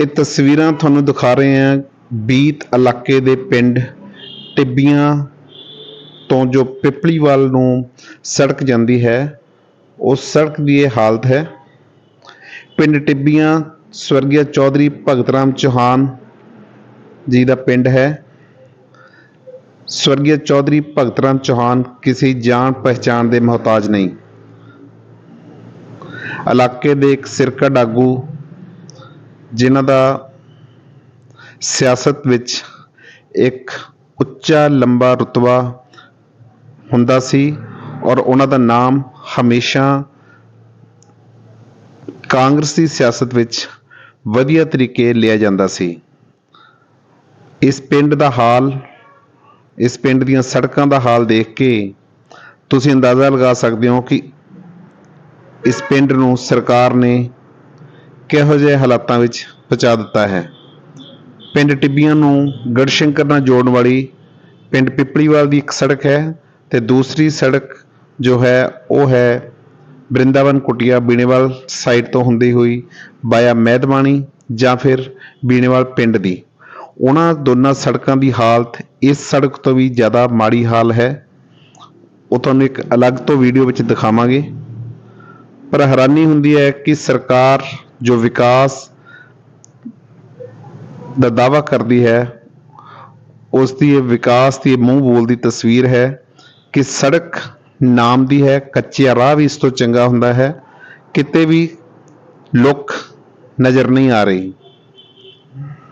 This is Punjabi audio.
ਇਹ ਤਸਵੀਰਾਂ ਤੁਹਾਨੂੰ ਦਿਖਾ ਰਹੇ ਹਾਂ ਬੀਤ ਇਲਾਕੇ ਦੇ ਪਿੰਡ ਟਿੱਬੀਆਂ ਤੋਂ ਜੋ ਪਿਪਲੀਵਾਲ ਨੂੰ ਸੜਕ ਜਾਂਦੀ ਹੈ ਉਸ ਸੜਕ ਦੀ ਇਹ ਹਾਲਤ ਹੈ। ਪਿੰਡ ਟਿੱਬੀਆਂ ਸਵਰਗੀ ਚੌਧਰੀ ਭਗਤ ਰਾਮ ਚੌਹਾਨ ਜੀ ਦਾ ਪਿੰਡ ਹੈ। ਸਵਰਗੀ ਚੌਧਰੀ ਭਗਤ ਰਾਮ ਚੌਹਾਨ ਕਿਸੇ ਜਾਣ ਪਹਿਚਾਣ ਦੇ ਮੁਹਤਾਜ ਨਹੀਂ। ਇਲਾਕੇ ਦੇ ਇੱਕ ਸਿਰਕਟ ਆਗੂ ਜਿਨ੍ਹਾਂ ਦਾ ਸਿਆਸਤ ਵਿੱਚ ਇੱਕ ਉੱਚਾ ਲੰਬਾ ਰੁਤਬਾ ਹੁੰਦਾ ਸੀ ਔਰ ਉਹਨਾਂ ਦਾ ਨਾਮ ਹਮੇਸ਼ਾ ਕਾਂਗਰਸੀ ਸਿਆਸਤ ਵਿੱਚ ਵਧੀਆ ਤਰੀਕੇ ਲਿਆ ਜਾਂਦਾ ਸੀ। ਇਸ ਪਿੰਡ ਦਾ ਹਾਲ, ਇਸ ਪਿੰਡ ਦੀਆਂ ਸੜਕਾਂ ਦਾ ਹਾਲ ਦੇਖ ਕੇ ਤੁਸੀਂ ਅੰਦਾਜ਼ਾ ਲਗਾ ਸਕਦੇ ਹੋ ਕਿ ਇਸ ਪਿੰਡ ਨੂੰ ਸਰਕਾਰ ਨੇ ਕਿਹੋ ਜਿਹੇ ਹਾਲਾਤਾਂ ਵਿੱਚ ਪਹੁੰਚਾ ਦਿੱਤਾ ਹੈ? ਪਿੰਡ ਟਿੱਬੀਆਂ ਨੂੰ ਗੜਸ਼ੰਕਰ ਨਾਲ ਜੋੜਨ ਵਾਲੀ ਪਿੰਡ ਪਿਪਲੀਵਾਲ ਦੀ ਇੱਕ ਸੜਕ ਹੈ ਤੇ ਦੂਸਰੀ ਸੜਕ ਜੋ ਹੈ, ਉਹ ਹੈ ਬ੍ਰਿੰਦਾਵਨ ਕੁਟਿਆ ਬੀਣੇਵਾਲ ਸਾਈਡ ਤੋਂ ਹੁੰਦੀ ਹੋਈ ਬਾਇਆ ਮਹਿਦਵਾਣੀ ਜਾਂ ਫਿਰ ਬੀਣੇਵਾਲ ਪਿੰਡ ਦੀ। ਉਹਨਾਂ ਦੋਨਾਂ ਸੜਕਾਂ ਦੀ ਹਾਲਤ ਇਸ ਸੜਕ ਤੋਂ ਵੀ ਜ਼ਿਆਦਾ ਮਾੜੀ ਹਾਲ ਹੈ। ਉਹ ਤੁਹਾਨੂੰ ਇੱਕ ਅਲੱਗ ਤੋਂ ਵੀਡੀਓ ਵਿੱਚ ਦਿਖਾਵਾਂਗੇ। ਪਰ ਹੈਰਾਨੀ ਹੁੰਦੀ ਹੈ ਕਿ ਸਰਕਾਰ ਜੋ ਵਿਕਾਸ ਦਾ ਦਾਵਾ ਕਰਦੀ ਹੈ ਉਸ ਦੀ ਇਹ ਵਿਕਾਸ ਦੀ ਇਹ ਮੂੰਹ ਬੋਲਦੀ ਤਸਵੀਰ ਹੈ ਕਿ ਸੜਕ ਨਾਮ ਦੀ ਹੈ ਕੱਚਾ ਰਾਹ ਵੀ ਇਸ ਤੋਂ ਚੰਗਾ ਹੁੰਦਾ ਹੈ, ਕਿਤੇ ਵੀ ਲੁੱਕ ਨਜ਼ਰ ਨਹੀਂ ਆ ਰਹੀ।